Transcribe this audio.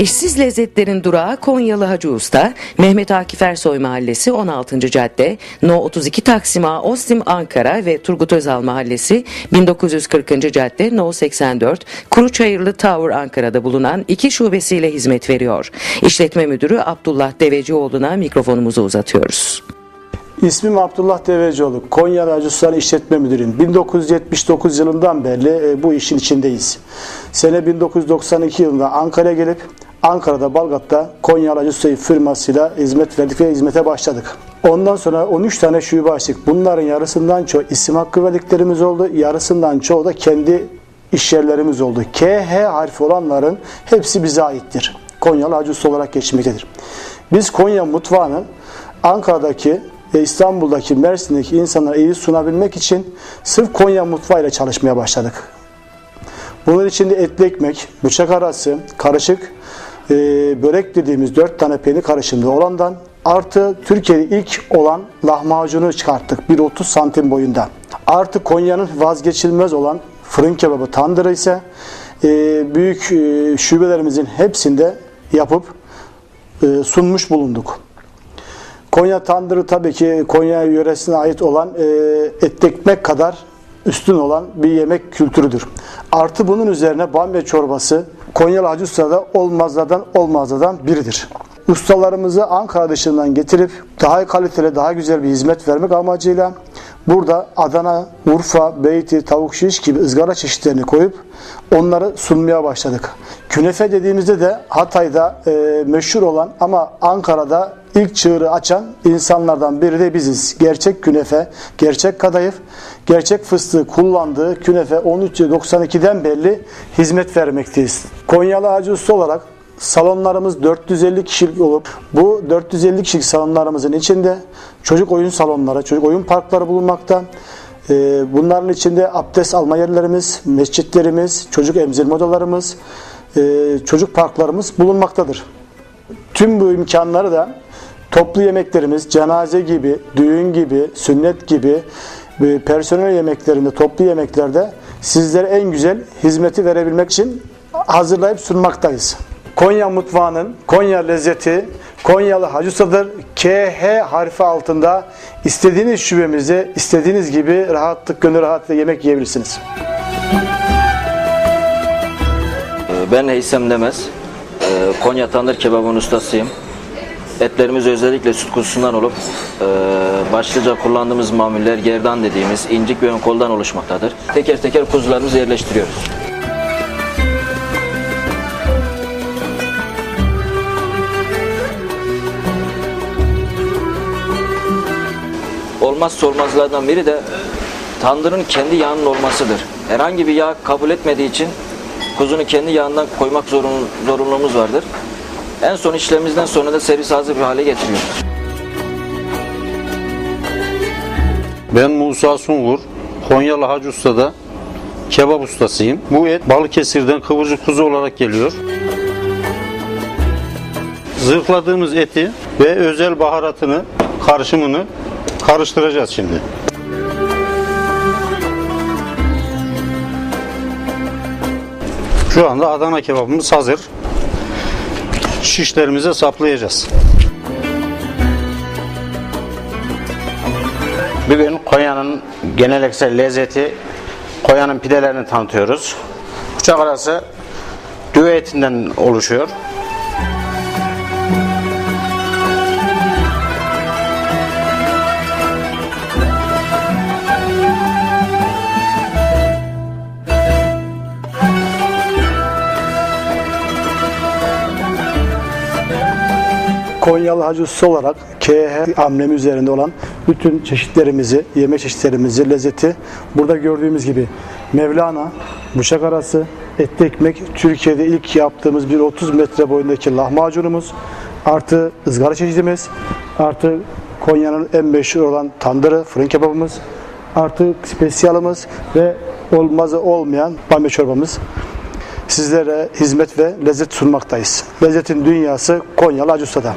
Eşsiz lezzetlerin durağı Konyalı Hacı Usta, Mehmet Akif Ersoy Mahallesi 16. Cadde, No 32 Taksim A, Ostim Ankara ve Turgut Özal Mahallesi 1940. Cadde, No 84, Kuruçayırlı Tower Ankara'da bulunan iki şubesiyle hizmet veriyor. İşletme Müdürü Abdullah Devecioğlu'na mikrofonumuzu uzatıyoruz. İsmim Abdullah Devecioğlu. Konya Racuslar İşletme Müdürüyüm. 1979 yılından beri e, bu işin içindeyiz. Sene 1992 yılında Ankara'ya gelip Ankara'da Balgat'ta Konya Racuslar firmasıyla hizmet verdik ve hizmete başladık. Ondan sonra 13 tane şube açtık. Bunların yarısından çoğu isim hakkı verdiklerimiz oldu. Yarısından çoğu da kendi iş yerlerimiz oldu. KH harfi olanların hepsi bize aittir. Konyalı Hacı Usta olarak geçmektedir. Biz Konya mutfağını Ankara'daki ve İstanbul'daki, Mersin'deki insanlara iyi sunabilmek için sırf Konya mutfağıyla çalışmaya başladık. Bunun içinde etli ekmek, bıçak arası, karışık, e, börek dediğimiz dört tane peynir karışımlı olandan artı Türkiye'de ilk olan lahmacunu çıkarttık 1.30 santim boyunda. Artı Konya'nın vazgeçilmez olan fırın kebabı tandırı ise e, büyük e, şubelerimizin hepsinde yapıp e, sunmuş bulunduk. Konya tandırı tabii ki Konya yöresine ait olan e, etli ekmek kadar üstün olan bir yemek kültürüdür. Artı bunun üzerine bamya çorbası Konyalı Hacı Usta'da olmazlardan olmazlardan biridir. Ustalarımızı Ankara dışından getirip daha kaliteli, daha güzel bir hizmet vermek amacıyla burada Adana, Urfa, Beyti, tavuk şiş gibi ızgara çeşitlerini koyup onları sunmaya başladık. Künefe dediğimizde de Hatay'da e, meşhur olan ama Ankara'da ilk çığırı açan insanlardan biri de biziz. Gerçek künefe, gerçek kadayıf, gerçek fıstığı kullandığı künefe 1392'den belli hizmet vermekteyiz. Konyalı Hacı Usta olarak salonlarımız 450 kişilik olup bu 450 kişilik salonlarımızın içinde çocuk oyun salonları, çocuk oyun parkları bulunmakta. Ee, Bunların içinde abdest alma yerlerimiz, mescitlerimiz, çocuk emzirme odalarımız, e, çocuk parklarımız bulunmaktadır. Tüm bu imkanları da toplu yemeklerimiz, cenaze gibi, düğün gibi, sünnet gibi, e, personel yemeklerinde, toplu yemeklerde sizlere en güzel hizmeti verebilmek için hazırlayıp sunmaktayız. Konya mutfağının, Konya lezzeti, Konyalı Hacısadır. KH harfi altında istediğiniz şubemizde istediğiniz gibi rahatlık, gönül rahatlıkla yemek yiyebilirsiniz. Ben Heysem Demez. Ee, Konya Tandır Kebabı'nın ustasıyım. Etlerimiz özellikle süt kuzusundan olup e, başlıca kullandığımız mamuller gerdan dediğimiz incik ve ön koldan oluşmaktadır. Teker teker kuzularımızı yerleştiriyoruz. Olmazsa olmazlardan biri de tandırın kendi yağının olmasıdır. Herhangi bir yağ kabul etmediği için kuzunu kendi yağından koymak zorun, zorunluluğumuz vardır. En son işlemimizden sonra da servis hazır bir hale getiriyoruz. Ben Musa Sungur, Konyalı Hacı Usta'da kebap ustasıyım. Bu et Balıkesir'den kıvırcık kuzu olarak geliyor. Zırhladığımız eti ve özel baharatını, karışımını karıştıracağız şimdi. Şu anda Adana kebabımız hazır. Şişlerimize saplayacağız. Bugün Konya'nın geleneksel lezzeti Konya'nın pidelerini tanıtıyoruz. Bıçak arası düve etinden oluşuyor. Konyalı Hacı Usta olarak KH amblemi üzerinde olan bütün çeşitlerimizi, yemek çeşitlerimizi, lezzeti burada gördüğümüz gibi Mevlana, bıçak arası, etli ekmek, Türkiye'de ilk yaptığımız bir 30 metre boyundaki lahmacunumuz, artı ızgara çeşidimiz, artı Konya'nın en meşhur olan tandırı, fırın kebabımız, artı spesiyalımız ve olmazı olmayan bamya çorbamız sizlere hizmet ve lezzet sunmaktayız. Lezzetin dünyası Konyalı Hacı Usta'da.